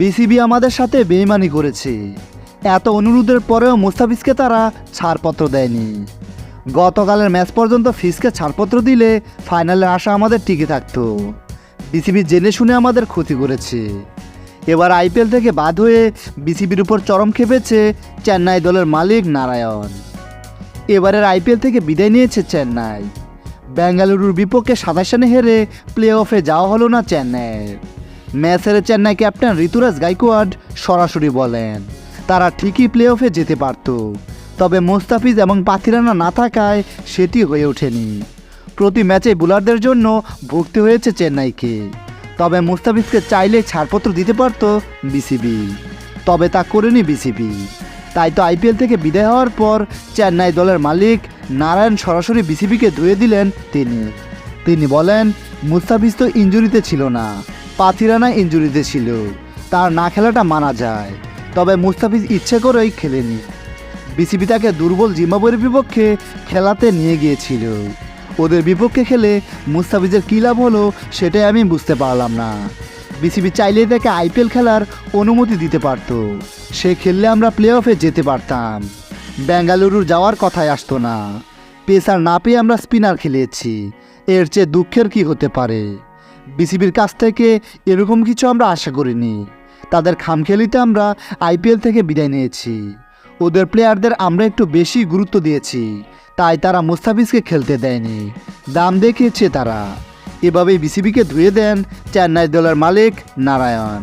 BCB আমাদের সাথে বেইমানি করেছে। এত অনুরোধের পরেও মুস্তাফিজকে তারা ছাড়পত্র দেয়নি। গতকালের ম্যাচ পর্যন্ত ফিসকে ছাড়পত্র দিলে ফাইনালের আশা আমাদের টিকে থাকতো। বিসিবি জেনে শুনে আমাদের ক্ষতি করেছে। এবার আইপিএল থেকে বাদ হয়ে বিসিবির উপর চরম খেপেছে চেন্নাই দলের মালিক নারায়ণ। এবারের আইপিএল থেকে বিদায় নিয়েছে চেন্নাই। বেঙ্গালুরুর বিপক্ষে সাতাশ রানে হেরে প্লে অফে যাওয়া হলো না চেন্নাইয়ের। ম্যাচ হেরে চেন্নাই ক্যাপ্টেন ঋতুরাজ গাইকোয়াড সরাসরি বলেন, তারা ঠিকই প্লে অফে যেতে পারত। তবে মোস্তাফিজ এবং পাথিরানা না থাকায় সেটি হয়ে ওঠেনি। প্রতি ম্যাচে বোলারদের জন্য ভুগতে হয়েছে চেন্নাইকে। তবে মুস্তাফিজকে চাইলে ছাড়পত্র দিতে পারত বিসিবি। তবে তা করেনি বিসিবি। তাই তো আইপিএল থেকে বিদায় হওয়ার পর চেন্নাই দলের মালিক নারায়ণ সরাসরি বিসিবিকে ধুয়ে দিলেন তিনি। তিনি বলেন, মুস্তাফিজ তো ইঞ্জুরিতে ছিল না। পাথিরানা ইঞ্জুরিতে ছিল। তার না খেলাটা মানা যায়। তবে মুস্তাফিজ ইচ্ছে করেই খেলেনি। বিসিবি তাকে দুর্বল জিম্বাবুয়ের বিপক্ষে খেলাতে নিয়ে গিয়েছিল। ওদের বিপক্ষে খেলে মুস্তাফিজের কী লাভ হলো সেটাই আমি বুঝতে পারলাম না। বিসিবি চাইলেই তাকে আইপিএল খেলার অনুমতি দিতে পারতো। সে খেললে আমরা প্লে অফে যেতে পারতাম। বেঙ্গালুরুর যাওয়ার কথাই আসতো না। পেসার না পেয়ে আমরা স্পিনার খেলেছি। এর চেয়ে দুঃখের কি হতে পারে? বিসিবির কাছ থেকে এরকম কিছু আমরা আশা করিনি। তাদের খামখেলিতে আমরা আইপিএল থেকে বিদায় নিয়েছি। ওদের প্লেয়ারদের আমরা একটু বেশি গুরুত্ব দিয়েছি, তাই তারা মুস্তাফিজকে খেলতে দেয়নি। দাম দেখিয়েছে তারা। এভাবেই বিসিবিকে ধুয়ে দেন চেন্নাই দলের মালিক নারায়ণ।